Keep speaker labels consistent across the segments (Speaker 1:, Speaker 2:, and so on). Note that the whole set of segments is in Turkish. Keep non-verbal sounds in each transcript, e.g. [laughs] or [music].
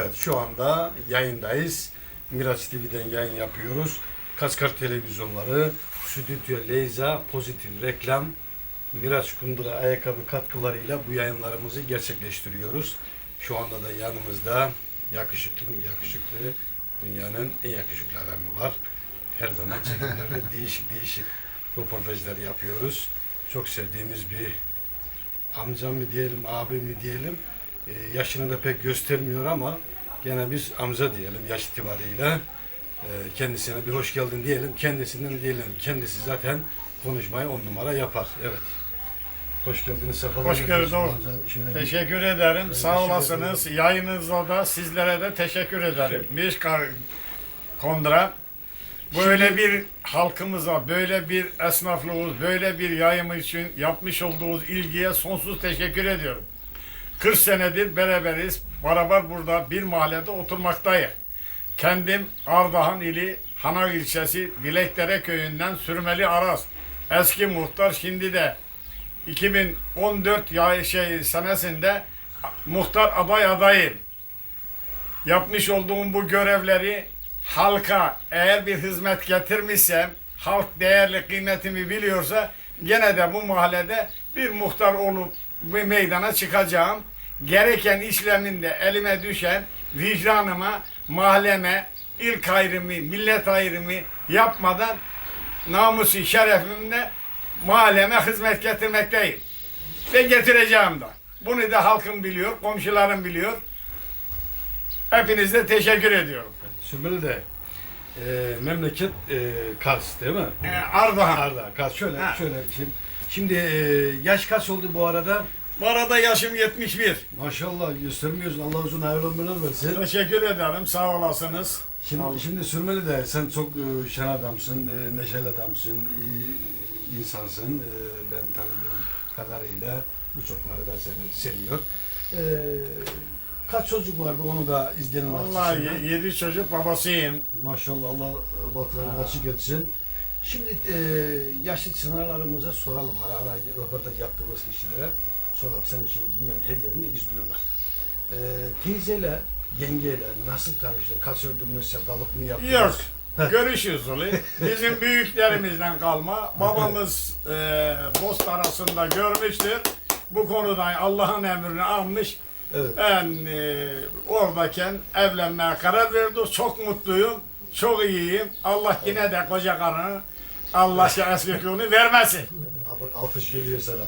Speaker 1: Evet, şu anda yayındayız. Miraç TV'den yayın yapıyoruz. Kaskar televizyonları, Stüdyo Leyza, pozitif reklam, Miraç Kundura ayakkabı katkılarıyla bu yayınlarımızı gerçekleştiriyoruz. Şu anda da yanımızda yakışıklı yakışıklı dünyanın en yakışıklı adamı var. Her zaman çekimlerde [laughs] değişik değişik röportajlar yapıyoruz. Çok sevdiğimiz bir amcam mı diyelim, abi mi diyelim. Ee, yaşını da pek göstermiyor ama gene biz amca diyelim yaş itibariyle. Ee, kendisine bir hoş geldin diyelim. Kendisinden diyelim. Kendisi zaten konuşmayı on numara yapar. Evet. Hoş geldiniz. Sefalar
Speaker 2: Hoş
Speaker 1: getirdiniz. Şöyle bir-
Speaker 2: Teşekkür ederim. Sağ
Speaker 1: teşekkür
Speaker 2: olasınız. Yayınınızda da sizlere de teşekkür ederim. Mişkar Kondra böyle bir halkımıza, böyle bir esnaflığımız, böyle bir yayımı için yapmış olduğunuz ilgiye sonsuz teşekkür ediyorum. 40 senedir beraberiz. Beraber burada bir mahallede oturmaktayız. Kendim Ardahan ili Hanak ilçesi Bilekdere köyünden Sürmeli Aras. Eski muhtar şimdi de 2014 ya şey senesinde muhtar aday adayım. Yapmış olduğum bu görevleri halka eğer bir hizmet getirmişsem, halk değerli kıymetimi biliyorsa gene de bu mahallede bir muhtar olup meydana çıkacağım. Gereken işleminde elime düşen vicdanıma, mahalleme, ilk ayrımı, millet ayrımı yapmadan namusu şerefimle mahalleme hizmet getirmekteyim. Ve getireceğim de. Bunu da halkım biliyor, komşularım biliyor. Hepinize teşekkür ediyorum.
Speaker 1: Sürmeli de e, memleket e, Kars değil mi?
Speaker 2: Ee, Ardahan.
Speaker 1: Arda, Kars. Şöyle,
Speaker 2: Ha.
Speaker 1: şöyle. Şimdi, şimdi e, yaş kaç oldu bu arada?
Speaker 2: Bu arada yaşım 71.
Speaker 1: Maşallah göstermiyorsun. Allah uzun hayırlı ömürler versin.
Speaker 2: Teşekkür ederim. Sağ olasınız.
Speaker 1: Şimdi,
Speaker 2: Allah.
Speaker 1: şimdi sürmeli de sen çok e, şen adamsın, e, neşeli adamsın, iyi insansın. Ben tanıdığım kadarıyla birçokları da seni seviyor. Kaç çocuk vardı onu da izleyenler
Speaker 2: Vallahi. 7 çocuk babasıyım.
Speaker 1: Maşallah Allah batlarını açık etsin. Şimdi e, yaşlı sınırlarımıza soralım. Ara ara röportaj yaptığımız kişilere soralım. Seni şimdi dünyanın her yerinde izliyorlar. E, teyzeyle, yengeyle nasıl tanıştın? Kaçırdın sevdalık mı yaptınız?
Speaker 2: Yok. Görüşüyoruz oluyor. Bizim [laughs] büyüklerimizden kalma. Babamız e, dost arasında görmüştür. Bu konuda Allah'ın emrini almış.
Speaker 1: Evet.
Speaker 2: Ben e, oradayken evlenmeye karar verdim. Çok mutluyum. Çok iyiyim. Allah yine de koca karını Allah şerefsizliğini vermesin.
Speaker 1: Al- Alkış geliyor sana.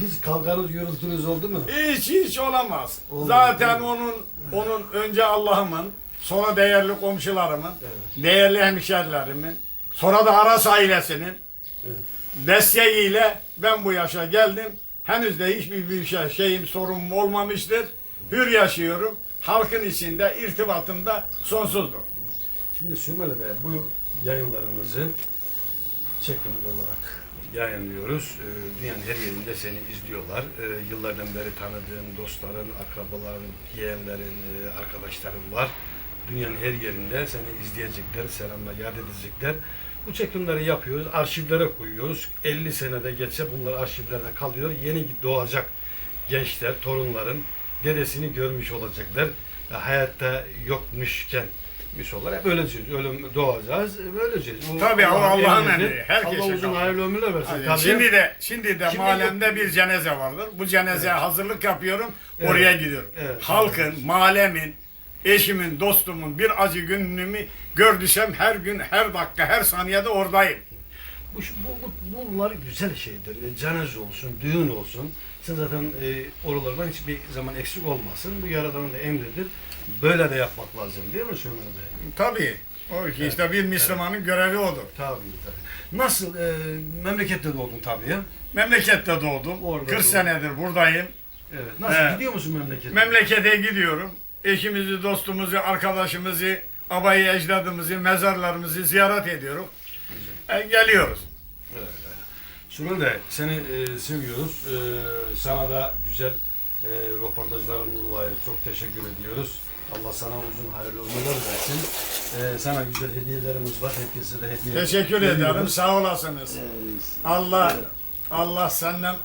Speaker 1: Hiç kavganız, gürültünüz oldu mu?
Speaker 2: Hiç hiç olamaz.
Speaker 1: Olmaz,
Speaker 2: Zaten onun onun önce Allah'ımın, sonra değerli komşularımın,
Speaker 1: Evet.
Speaker 2: değerli hemşerilerimin, sonra da Aras ailesinin
Speaker 1: Evet.
Speaker 2: desteğiyle ben bu yaşa geldim. Henüz de hiçbir bir şey, şeyim sorunum olmamıştır. Hür yaşıyorum. Halkın içinde irtibatım da sonsuzdur.
Speaker 1: Şimdi Sürmeli Bey bu yayınlarımızı çekim olarak yayınlıyoruz. Ee, dünyanın her yerinde seni izliyorlar. Ee, yıllardan beri tanıdığın dostların, akrabaların, yeğenlerin, e, arkadaşların var. Dünyanın her yerinde seni izleyecekler, selamla yad edecekler. Bu çekimleri yapıyoruz, arşivlere koyuyoruz. 50 senede geçse bunlar arşivlerde kalıyor. Yeni doğacak gençler, torunların dedesini görmüş olacaklar. Hayatta yokmuşken bir olarak hep öleceğiz. Ölüm doğacağız, öleceğiz. Bu
Speaker 2: Tabii, o Allah'ın emri. Herkese
Speaker 1: Allah uzun hayırlı ömürler versin. Tabii.
Speaker 2: şimdi de şimdi de
Speaker 1: Şimdi
Speaker 2: mahallemde bir cenaze vardır. Bu cenazeye hazırlık yapıyorum.
Speaker 1: Evet.
Speaker 2: Oraya gidiyorum.
Speaker 1: Evet.
Speaker 2: Halkın, mahallemin, eşimin, dostumun bir acı günümü gördüysem her gün, her dakika, her saniyede oradayım.
Speaker 1: Bu, bu, bu- bunlar güzel şeydir. E, Cenaze olsun, düğün olsun. Sen zaten e, oralardan hiçbir zaman eksik olmasın. Bu Yaradan'ın da emridir. Böyle de yapmak lazım değil mi Bey?
Speaker 2: Tabii. O işte bir Müslümanın görevi odur.
Speaker 1: Tabii tabii. Nasıl? E, memlekette doğdun tabii ya.
Speaker 2: Memlekette doğdum.
Speaker 1: Orada
Speaker 2: 40
Speaker 1: doğdun.
Speaker 2: senedir buradayım.
Speaker 1: Evet. Nasıl?
Speaker 2: Evet.
Speaker 1: Gidiyor musun memlekete?
Speaker 2: Memlekete gidiyorum. Eşimizi, dostumuzu, arkadaşımızı, abayı, ecdadımızı, mezarlarımızı ziyaret ediyorum. E, geliyoruz.
Speaker 1: Süleyman Bey, seni e, seviyoruz. E, sana da güzel e, röportajların dolayı çok teşekkür ediyoruz. Allah sana uzun hayırlı ömürler versin. E, sana güzel hediyelerimiz var. Herkese de hediye
Speaker 2: Teşekkür ederim. Sağ olasınız. Allah Allah senden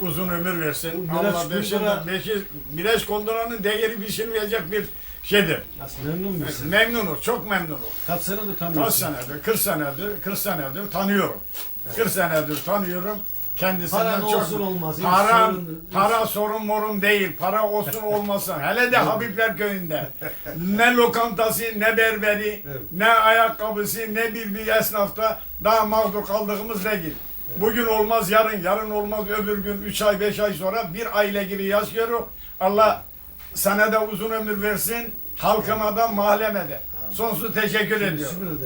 Speaker 2: uzun ömür versin.
Speaker 1: Bu
Speaker 2: Allah
Speaker 1: Kundura-
Speaker 2: beşinden beşi Miraç Kondura'nın değeri biçilmeyecek bir şeydir.
Speaker 1: Nasıl memnun musun?
Speaker 2: Memnunuz, çok memnunuz.
Speaker 1: Kaç senedir tanıyorsun?
Speaker 2: Kaç senedir, 40 senedir, 40 senedir tanıyorum. 40 senedir tanıyorum. Kendisinden
Speaker 1: Para ne
Speaker 2: çok...
Speaker 1: olsun olmaz, hiç
Speaker 2: Para,
Speaker 1: sorun-
Speaker 2: para sorun morun değil. Para olsun [laughs] olmasın. Hele de Habibler köyünde. ne lokantası, ne berberi,
Speaker 1: Evet.
Speaker 2: ne ayakkabısı, ne bir bir esnafta daha mağdur kaldığımız değil. Bugün olmaz yarın, yarın olmaz öbür gün, 3 ay, 5 ay sonra bir aile gibi yaşıyoruz. Allah sana da uzun ömür versin. Halkıma da mahalleme de. Sonsuz teşekkür ediyorum.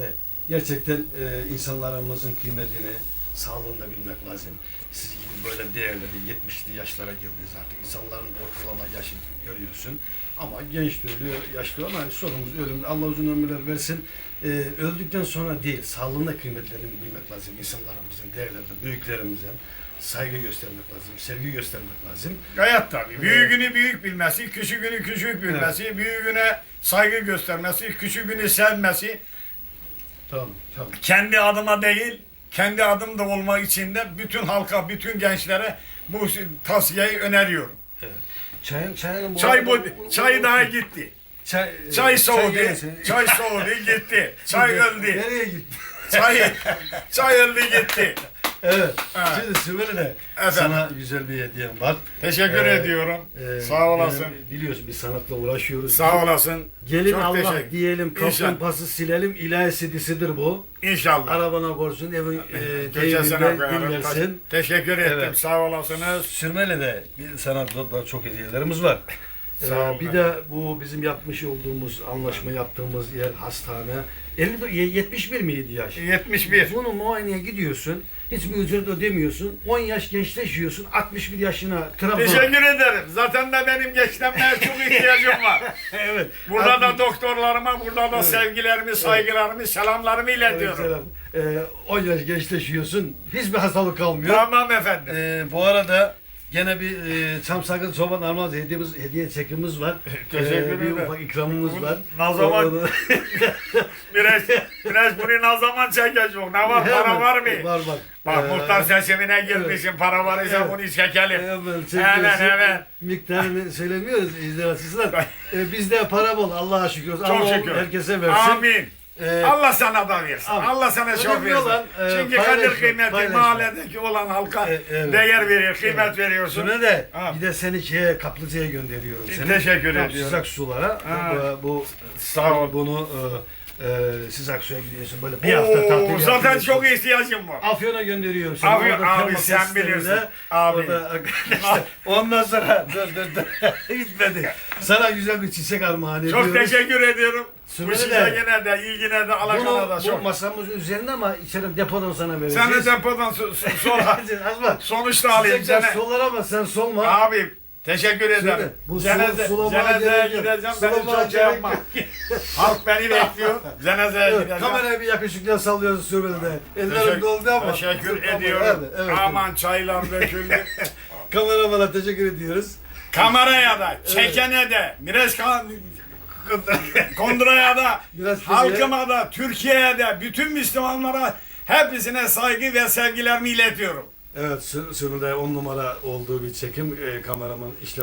Speaker 1: Gerçekten e, insanlarımızın kıymetini, sağlığını da bilmek lazım. Siz gibi böyle değerleri 70'li yaşlara girdiniz artık. İnsanların ortalama yaşı görüyorsun. Ama genç de ölüyor, yaşlı ama sorumuz ölüm. Allah uzun ömürler versin. E, öldükten sonra değil, sağlığın da kıymetlerini bilmek lazım. İnsanlarımızın, değerlerden, büyüklerimizden saygı göstermek lazım, sevgi göstermek lazım.
Speaker 2: Gayet tabii. Büyüğünü büyük bilmesi, küçüğünü küçük bilmesi, büyüğüne saygı göstermesi, küçüğünü sevmesi,
Speaker 1: Tamam, tamam.
Speaker 2: kendi adıma değil, kendi adım da olmak için de bütün halka, bütün gençlere bu tavsiyeyi öneriyorum.
Speaker 1: Evet. Çayın, çayın bu
Speaker 2: Çay bu, çay daha gitti.
Speaker 1: Çay,
Speaker 2: Çay soğudu,
Speaker 1: gelsin.
Speaker 2: çay soğudu gitti. [laughs] Çay öldü.
Speaker 1: Nereye gitti?
Speaker 2: Çay, [laughs] çay öldü gitti.
Speaker 1: Evet.
Speaker 2: Evet.
Speaker 1: Şimdi
Speaker 2: Efendim.
Speaker 1: sana güzel bir hediyem var.
Speaker 2: Teşekkür
Speaker 1: Ee,
Speaker 2: ediyorum.
Speaker 1: Ee,
Speaker 2: Sağ olasın.
Speaker 1: benim biliyorsun biz sanatla uğraşıyoruz.
Speaker 2: Sağ olasın.
Speaker 1: Gelin
Speaker 2: Çok
Speaker 1: Allah
Speaker 2: teşekkür-
Speaker 1: diyelim,
Speaker 2: İnşallah.
Speaker 1: pası silelim, ilahi sidisidir bu.
Speaker 2: İnşallah.
Speaker 1: Arabana korusun, evin e, deyiminde dinlersin.
Speaker 2: Teşekkür ettim.
Speaker 1: Evet.
Speaker 2: Sağ olasınız.
Speaker 1: Sürmeli de bir sanatla çok hediyelerimiz var.
Speaker 2: Sağ
Speaker 1: Ee, bir de bu bizim yapmış olduğumuz, anlaşma yaptığımız yer hastane. 50, 71 miydi yaş?
Speaker 2: 71.
Speaker 1: Bunu muayeneye gidiyorsun. Hiçbir ücret ödemiyorsun. 10 yaş gençleşiyorsun. 61 yaşına Trabzon.
Speaker 2: Teşekkür ederim. Zaten de benim gençlemeye çok [laughs] ihtiyacım var.
Speaker 1: evet.
Speaker 2: Burada da
Speaker 1: 60
Speaker 2: doktorlarıma, burada da sevgilerimi, saygılarımı, selamlarımı iletiyorum.
Speaker 1: Aleykümselam. Ee, 10 yaş gençleşiyorsun. Hiçbir hastalık kalmıyor.
Speaker 2: Tamam efendim.
Speaker 1: Ee, bu arada gene bir e, çam sakız çoban armağan hediyemiz, hediye çekimiz var. [laughs]
Speaker 2: Teşekkür
Speaker 1: Bir
Speaker 2: ederim.
Speaker 1: ufak ikramımız var. [laughs]
Speaker 2: ne zaman-
Speaker 1: Onu-
Speaker 2: Biraz, biraz bunu ne zaman çekeceğiz? Ne var? Para var mı?
Speaker 1: Var var.
Speaker 2: Bak
Speaker 1: Ee,
Speaker 2: muhtar seçimine girmişsin. Para var ise
Speaker 1: Evet.
Speaker 2: bunu çekelim.
Speaker 1: Hemen çekiyorsun.
Speaker 2: hemen.
Speaker 1: Miktarını söylemiyoruz izler açısından. [laughs] Ee, bizde para bol Allah'a şükür.
Speaker 2: Çok
Speaker 1: Allah
Speaker 2: şükür.
Speaker 1: herkese versin.
Speaker 2: Amin.
Speaker 1: Ee,
Speaker 2: Allah sana da versin.
Speaker 1: Amin.
Speaker 2: Allah sana çok versin.
Speaker 1: olan, e,
Speaker 2: Çünkü kadir kıymeti
Speaker 1: paylaşma.
Speaker 2: mahalledeki olan halka
Speaker 1: E, evet.
Speaker 2: değer veriyor, kıymet veriyorsun.
Speaker 1: Şuna da
Speaker 2: Ha.
Speaker 1: bir de seni şeye kaplıcaya gönderiyorum seni.
Speaker 2: Teşekkür ediyorum.
Speaker 1: Sıcak sulara.
Speaker 2: Ha.
Speaker 1: Bu, bu
Speaker 2: Sağ ol.
Speaker 1: Bunu e, e, sıcak suya gidiyorsun böyle bir hafta
Speaker 2: Oo,
Speaker 1: tatil
Speaker 2: zaten
Speaker 1: yapıyorsun.
Speaker 2: çok ihtiyacım var.
Speaker 1: Afyon'a gönderiyorum seni.
Speaker 2: Abi,
Speaker 1: Orada
Speaker 2: abi sen
Speaker 1: testlerinde,
Speaker 2: bilirsin. Abi.
Speaker 1: Orada arkadaşlar. Ondan sonra dur dur dur. [laughs] Gitmedi. Sana güzel bir çiçek armağan ediyoruz.
Speaker 2: Çok teşekkür ediyorum. Bu
Speaker 1: Sümele
Speaker 2: size
Speaker 1: de-
Speaker 2: yine de, ilgine de, alakana
Speaker 1: Bunu
Speaker 2: da
Speaker 1: bu
Speaker 2: çok.
Speaker 1: masamız üzerinde ama içeri depodan sana
Speaker 2: Sen
Speaker 1: vereceğiz.
Speaker 2: de depodan so- so- sonra
Speaker 1: Azma. [laughs]
Speaker 2: sonuçta alayım.
Speaker 1: Çiçekler
Speaker 2: Sene.
Speaker 1: solar ama sen solma.
Speaker 2: Abi teşekkür ederim.
Speaker 1: Söyle, bu
Speaker 2: Ceneze,
Speaker 1: sul- sulamaya gerek yok.
Speaker 2: gideceğim. Beni
Speaker 1: Sulamaya
Speaker 2: çok şey
Speaker 1: gerek
Speaker 2: yapma. [laughs] Halk beni bekliyor. Cenezeye
Speaker 1: Evet,
Speaker 2: gideceğim.
Speaker 1: kameraya bir yakışıkla sallıyoruz sürmede. Ellerim
Speaker 2: Teşekkür,
Speaker 1: doldu ama.
Speaker 2: teşekkür ediyorum.
Speaker 1: Evet, evet.
Speaker 2: Aman çaylar döküldü. [laughs]
Speaker 1: Kameramana teşekkür ediyoruz.
Speaker 2: Kameraya da, çekene de, Mires kan- [laughs] Kondura'ya da,
Speaker 1: Biraz
Speaker 2: halkıma da, Türkiye'ye de, bütün Müslümanlara hepsine saygı ve sevgilerimi iletiyorum.
Speaker 1: Evet, Sürü'de on numara olduğu bir çekim. E, kameraman işlem